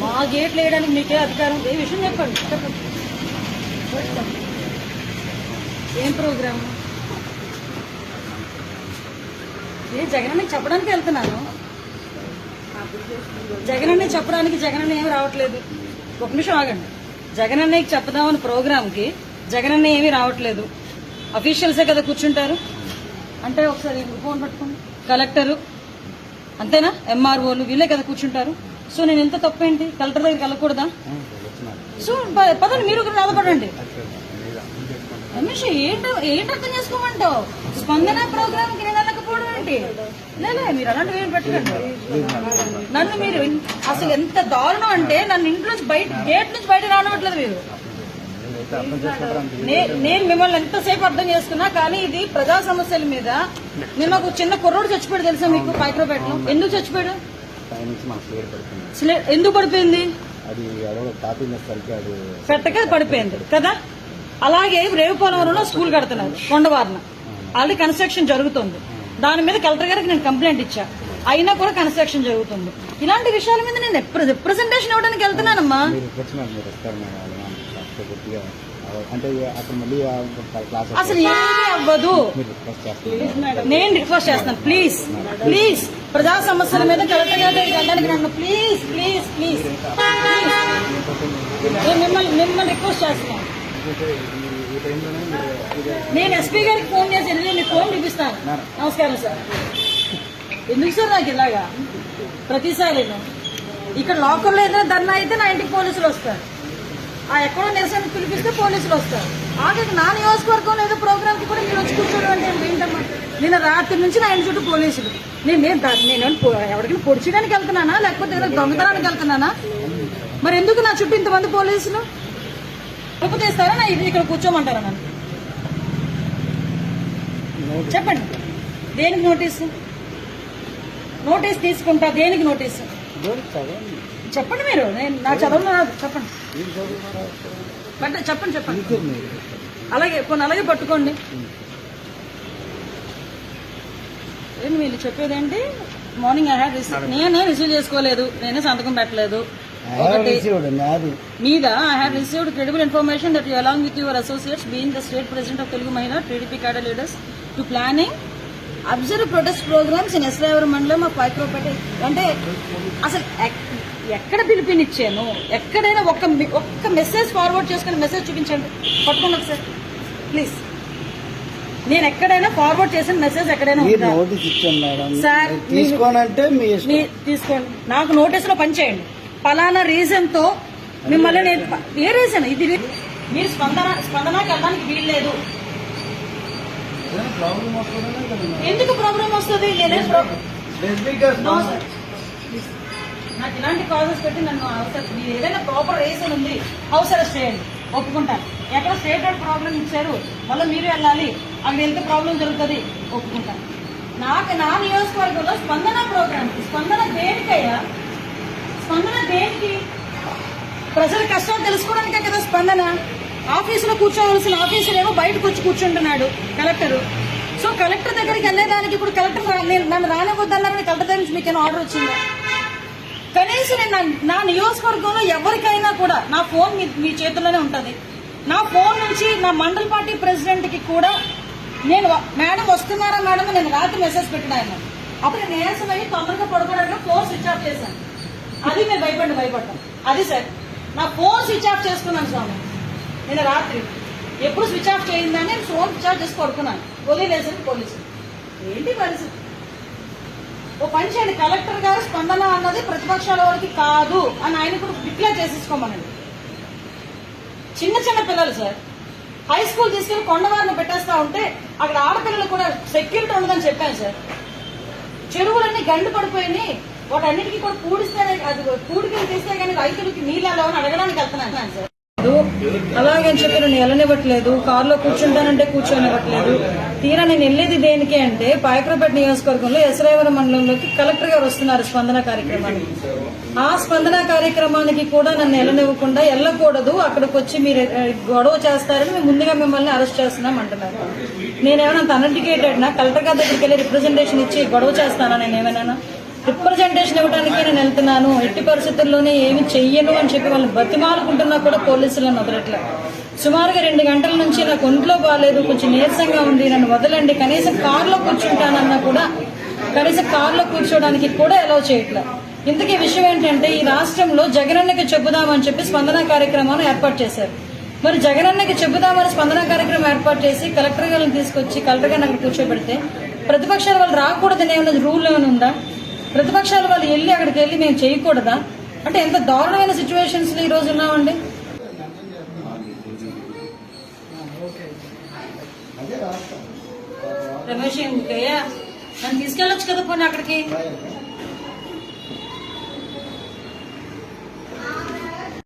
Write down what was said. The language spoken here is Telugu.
మా గేట్లు వేయడానికి మీకే అధికారం. ఏ విషయం చెప్పండి. చెప్పండి. ఏం ప్రోగ్రామ్? ఏ జగన్ చెప్పడానికి వెళ్తున్నాను జగన్ అన్నయ్య చెప్పడానికి జగన్ అన్న ఏమి రావట్లేదు. ఒక నిమిషం ఆగండి. జగన్ అన్నయ్యకి చెప్దామని ప్రోగ్రామ్కి జగన్ అన్న ఏమీ రావట్లేదు. అఫీషియల్సే కదా కూర్చుంటారు. అంటే ఒకసారి ఫోన్ పట్టుకోండి కలెక్టరు అంతేనా? ఎంఆర్ఓలు వీళ్ళే కదా కూర్చుంటారు. సో నేను ఎంత తప్పేంటి? కలెక్టర్ దగ్గరికి వెళ్ళకూడదా? సో ప- పదండి మీరు కూడా బాధపడండి రమేష్ ఏంటో ఏంటి అర్థం చేసుకోమంటావు? స్పందన ప్రోగ్రామ్కి నేను వెళ్ళకపోవడం ఏంటి? లేదా మీరు అలాంటివి ఏం పెట్టకండి. నన్ను మీరు అసలు ఎంత దారుణం అంటే నన్ను ఇంట్లో నుంచి బయట గేట్ నుంచి బయట రానివ్వట్లేదు మీరు. నేను మిమ్మల్ని ఎంతసేపు అర్థం చేసుకున్నా కానీ ఇది ప్రజా సమస్యల మీద నిన్న ఒక చిన్న కుర్రోడు చచ్చిపోయాడు తెలుసా మీకు పైక్రోపేటలో ఎందుకు చచ్చిపోయాడు? ఎందుకు పడిపోయింది? పెట్టక పడిపోయింది కదా? అలాగే రేవుపోలవరంలో స్కూల్ కడుతున్నారు కొండవారిన. ఆల్రెడీ కన్స్ట్రక్షన్ జరుగుతుంది. దాని మీద కలెక్టర్ గారికి నేను కంప్లైంట్ ఇచ్చా. అయినా కూడా కన్స్ట్రక్షన్ జరుగుతుంది. ఇలాంటి విషయాల మీద నేను రిప్రజెంటేషన్ ఇవ్వడానికి వెళ్తున్నానమ్మా. అంటే అక్కడ మళ్ళీ క్లాస్ అసలు ఏమీ అవ్వదు. నేను రిక్వెస్ట్ చేస్తాను ప్లీజ్ ప్లీజ్ ప్రజా సమస్యల మీద కలెక్టర్ గారి నన్ను ప్లీజ్ ప్లీజ్ ప్లీజ్ నేను మిమ్మల్ని మిమ్మల్ని రిక్వెస్ట్ చేస్తున్నాను. ఈ టైంలోనే మీరు నేను ఎస్పీ గారికి ఫోన్ చేసి మీకు ఫోన్ చూపిస్తాను. నమస్కారం సార్ ఎందుకు సార్ నాకు ఇలాగా? ప్రతిసారి ఇక్కడ లోకల్లో ఏదైనా ధర్నా అయితే నా ఇంటికి పోలీసులు వస్తారు. ఆ ఎక్కడో నిరసన పిలిపిస్తే పోలీసులు వస్తారు. ఆఖరికి నా నియోజకవర్గంలో ఏదో ప్రోగ్రామ్కి కూడా మీరు వచ్చి కూర్చోవడం అంటే ఏంటమ్మా? నేను రాత్రి నుంచి నా ఇంటి చుట్టూ పోలీసులు. నేను నేను నేను ఎవరికైనా పొడిచడానికి వెళ్తున్నానా? లేకపోతే ఏదో దొంగతనానికి వెళ్తున్నానా? మరి ఎందుకు నా చుట్టూ ఇంతమంది పోలీసులు? ఉప్పు నా ఇది ఇక్కడ కూర్చోమంటారా నన్ను? చెప్పండి. దేనికి నోటీసు? నోటీస్ తీసుకుంటా. దేనికి నోటీసు? చదవండి చెప్పండి మీరు. నేను నా చదవను రాదు. చెప్పండి. బట్ చెప్పండి చెప్పండి. అలాగే కొన్ని అలాగే పట్టుకోండి. ఏంటి వీళ్ళు చెప్పేదేంటి? మార్నింగ్ ఐ హ్యావ్ రిసీవ్ నేనే రిసీవ్ చేసుకోలేదు. నేనే సంతకం పెట్టలేదు. మీద I have received credible information that you along with your associates being the state president of Telugu Mahila TDP cadre leaders to planning observe protest programs in Esravaram మండలం ఆఫ్ పైక్రోపేట అంటే అసలు ఎక్కడ పిలిపినిచ్చాను? ఎక్కడైనా ఒక్క ఒక్క మెసేజ్ ఫార్వర్డ్ చేసుకుని మెసేజ్ చూపించండి. పట్టుకోండి ఒకసారి. ప్లీజ్ నేను ఎక్కడైనా ఫార్వర్డ్ చేసిన మెసేజ్ ఎక్కడైనా సార్, తీసుకోండి. నాకు నోటీసులో పనిచేయండి పలానా రీజన్తో మిమ్మల్ని నేను ఏ రీజన్ ఇది మీరు స్పందన స్పందనకి వెళ్ళడానికి వీల్లేదు ప్రాబ్లం. ఎందుకు ప్రాబ్లం వస్తుంది? నేనే ప్రా- నాకు ఇలాంటి కాజెస్ పెట్టి నన్ను అవసరం మీరు ఏదైనా ప్రాపర్ రీజన్ ఉంది హౌస్ అరెస్ట్ చేయండి. ఒప్పుకుంటాను. ఎక్కడ స్టేట్ రోడ్ ప్రాబ్లం ఇచ్చారు మళ్ళీ మీరు వెళ్ళాలి. అక్కడ వెళ్తే ప్రాబ్లం జరుగుతుంది. ఒప్పుకుంటాను. నాకు నా నియోజకవర్గంలో స్పందన ప్రోగ్రామ్ స్పందన దేనికయ్యా? స్పందన దేనికి? ప్రజల కష్టాలు తెలుసుకోవడానికే కదా స్పందన. ఆఫీసులో కూర్చోవలసిన ఆఫీసులు ఏమో బయటకు వచ్చి కూర్చుంటున్నాడు కలెక్టర్ సో కలెక్టర్ దగ్గరికి వెళ్ళేదానికి ఇప్పుడు కలెక్టర్ నేను నన్ను రానివ్వద్దన్నారని కలెక్టర్ దగ్గర నుంచి మీకు ఏమైనా ఆర్డర్ వచ్చిందా? కనీసం నేను నా- నియోజకవర్గంలో ఎవరికైనా కూడా నా ఫోన్ మీ చేతుల్లోనే ఉంటుంది. నా ఫోన్ నుంచి నా మండల్ పార్టీ ప్రెసిడెంట్కి కూడా నేను మేడం వస్తున్నారా మేడం నేను రాత్రి మెసేజ్ పెట్టినాను అప్పుడు నేను తొందరగా పడుకోవడానికి ఫోన్ స్విచ్ ఆఫ్ చేశాను అది నేను భయపడి భయపడ్డాను అది సార్ నా ఫోన్ స్విచ్ ఆఫ్ చేసుకున్నాను స్వామి. నేను రాత్రి. ఎప్పుడు స్విచ్ ఆఫ్ చేయిందని నేను ఫోన్ స్విచ్ ఆఫ్ చేసి పడుకున్నాను. వదిలేసాను పోలీసు. ఏంటి పరిస్థితి? ఓ పని చేయండి. కలెక్టర్ గారు స్పందన అన్నది ప్రతిపక్షాల వారికి కాదు అని ఆయన కూడా డిక్లేర్ చేసేసుకోమనండి. చిన్న చిన్న పిల్లలు సార్. హై స్కూల్ తీసుకెళ్ళి కొండవారిని పెట్టేస్తా ఉంటే అక్కడ ఆడపిల్లలు కూడా సెక్యూరిటీ ఉండదని చెప్పాను సార్. చెరువులన్నీ గండు పడిపోయినాయి వాటన్నిటికీ కూడా పూడిస్తే అది పూడికలు తీస్తే కానీ రైతులకి నీళ్ళు అని అడగడానికి వెళ్తున్నాను సార్. అలాగని చెప్పి నేను వెళ్ళనివ్వట్లేదు కారులో కూర్చుంటానంటే కూర్చోనివ్వట్లేదు. తీరా నేను వెళ్ళేది దేనికి అంటే పాయకరపేట నియోజకవర్గంలో ఎసరేవరం మండలంలోకి కలెక్టర్ గారు వస్తున్నారు స్పందన కార్యక్రమానికి. ఆ స్పందన కార్యక్రమానికి కూడా నన్ను వెళ్ళనివ్వకుండా వెళ్ళకూడదు అక్కడికి వచ్చి మీరు గొడవ చేస్తారని మేము ముందుగా మిమ్మల్ని అరెస్ట్ చేస్తున్నాం అంటున్నారు. నేనేమైనా అంత అన్ఎడ్యుకేటెడ్ నా కలెక్టర్ గారి దగ్గరికి వెళ్ళి రిప్రజెంటేషన్ ఇచ్చి గొడవ చేస్తానా నేను ఏమైనా రిప్రజెంటేషన్ ఇవ్వడానికి నేను వెళ్తున్నాను. ఎట్టి పరిస్థితుల్లోనే ఏమి చెయ్యను అని చెప్పి వాళ్ళు బతిమాలుకుంటున్నా కూడా పోలీసులను వదలట్లే. సుమారుగా రెండు గంటల నుంచి నాకు ఒంట్లో బాగాలేదు కొంచెం నీరసంగా ఉంది నన్ను వదలండి. కనీసం కారులో కూర్చుంటానన్నా కూడా కనీసం కారులో కూర్చోడానికి కూడా అలౌ చేయట్లే. ఇంతకీ విషయం ఏంటంటే ఈ రాష్ట్రంలో జగనన్నకి చెబుదామని చెప్పి స్పందన కార్యక్రమాన్ని ఏర్పాటు చేశారు. మరి జగనన్నకి చెబుదామని స్పందన కార్యక్రమం ఏర్పాటు చేసి కలెక్టర్ గారిని తీసుకొచ్చి కలెక్టర్ గారిని అక్కడ కూర్చోబెడితే ప్రతిపక్షాలు వాళ్ళు రాకూడదని ఏమైనా రూల్ ఏమైనా ఉందా? ప్రతిపక్షాలు వాళ్ళు వెళ్ళి అక్కడికి వెళ్ళి మేము చేయకూడదా? అంటే ఎంత దారుణమైన సిచ్యువేషన్స్ ఈ రోజు ఉన్నామండి? రమేష్ ఇంకయ్యా నన్ను తీసుకెళ్ళొచ్చు కదా పోనీ అక్కడికి?